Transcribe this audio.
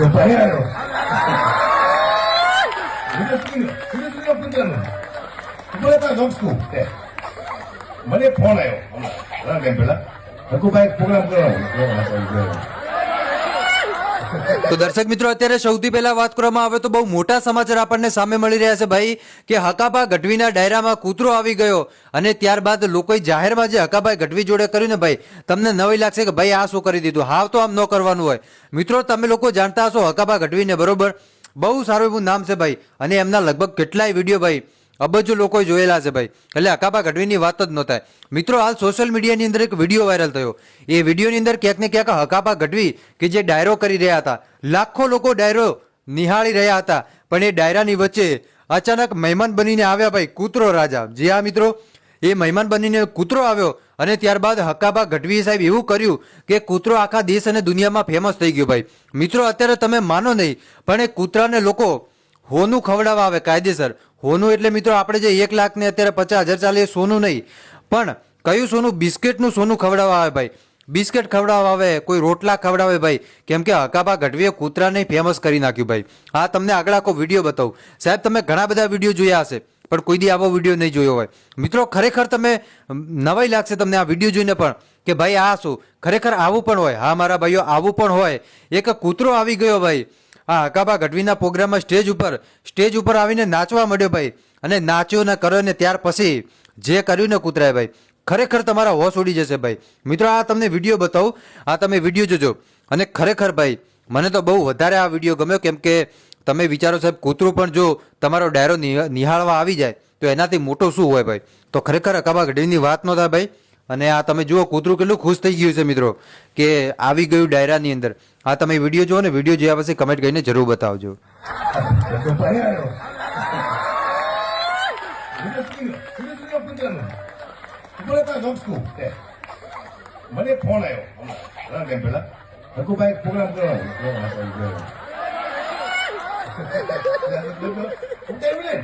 આવ્યો મને ફોન આવ્યો પહેલા રઘુભાઈ પ્રોગ્રામ કરવાનો તો દર્શક મિત્રો, અત્યારે સૌથી પહેલા વાત કરવામાં આવે તો બહુ મોટા સમાચાર આપણને સામે મળી રહ્યા છે ભાઈ, કે હકાભા ગઢવીના ડાયરામાં કૂતરો આવી ગયો અને ત્યારબાદ લોકોએ જાહેરમાં જે હકાભાઈ ગઢવી જોડે કર્યું ને ભાઈ, તમને નવી લાગશે કે ભાઈ આ શું કરી દીધું? હાવ તો આમ ન કરવાનું હોય. મિત્રો, તમે લોકો જાણતા હશો હકાભા ગઢવીને બરોબર? બહુ સારું એવું નામ છે ભાઈ, અને એમના લગભગ કેટલાય વીડિયો ભાઈ અબજો લોકોએ જોયેલા છે ભાઈ. એટલે અકાબા ગઢવીની વાત જ ન થાય. મિત્રો, હાલ સોશિયલ મીડિયાની અંદર એક વીડિયો વાયરલ થયો. એ વિડીયોની અંદર ક્યાંક ને ક્યાંક હકાબા ગઢવી કે જે ડાયરો કરી રહ્યા હતા, લાખો લોકો ડાયરો નિહાળી રહ્યા હતા. પણ એ ડાયરાની વચ્ચે અચાનક મહેમાન બનીને આવ્યા ભાઈ, કૂતરો રાજા. જી હા, મિત્રો, એ મહેમાન બનીને કૂતરો આવ્યો અને ત્યારબાદ હકાબા ગઢવી સાહેબ એવું કર્યું કે કૂતરો આખા દેશ અને દુનિયામાં ફેમસ થઈ ગયો ભાઈ. મિત્રો, અત્યારે તમે માનો નહીં, પણ એ કૂતરાને લોકો હોનું ખવડાવવા આવે કાયદેસર. હોનું એટલે મિત્રો આપણે જે એક લાખ ને અત્યારે પચાસ હજાર ચાલે સોનું નહીં. પણ કયું સોનું? બિસ્કિટનું સોનું ખવડાવવા આવે ભાઈ. બિસ્કિટ ખવડાવવા આવે, કોઈ રોટલા ખવડાવે ભાઈ. કેમ કે હકાબા ગઢવીએ કૂતરાને ફેમસ કરી નાખ્યું ભાઈ. આ તમને આગળ આખો વીડિયો બતાવું. સાહેબ, તમે ઘણા બધા વીડિયો જોયા હશે, પણ કોઈ દી આવો વીડિયો નહીં જોયો હોય. મિત્રો, ખરેખર તમે નવાઈ લાગશે તમને આ વીડિયો જોઈને પણ, કે ભાઈ આ શું? ખરેખર આવું પણ હોય. હા, મારા ભાઈઓ, આવું પણ હોય. એક કૂતરો આવી ગયો ભાઈ. આ હકાબા ગઢવીના પ્રોગ્રામમાં સ્ટેજ ઉપર સ્ટેજ ઉપર આવીને નાચવા માંડ્યો ભાઈ. અને નાચ્યો ને કર્યો ને ત્યાર પછી જે કર્યું ને કૂતરાએ ભાઈ. ખરેખર તમારા હોશ ઉડી જશે ભાઈ. મિત્રો, આ તમને વીડિયો બતાવું. આ તમે વીડિયો જોજો. અને ખરેખર ભાઈ, મને તો બહુ વધારે આ વીડિયો ગમ્યો, કેમ કે તમે વિચારો સાહેબ, કૂતરું પણ જો તમારો ડાયરો નિહાળવા આવી જાય, તો એનાથી મોટો શું હોય ભાઈ? તો ખરેખર અકાબા ગઢવીની વાત નો થાય ભાઈ. અને આ તમે જુઓ કૂતરું કેટલું ખુશ થઈ ગયું છે મિત્રો કે આવી ગયું ડાયરાની અંદર. આ તમે વીડિયો જુઓ ને વીડિયો જોયા પછી કમેન્ટ કરીને જરૂર બતાવજો. મને ફોન આવ્યો ઘણા ટાઈમ પહેલા રઘુભાઈ પ્રોગ્રામ કરવાનો.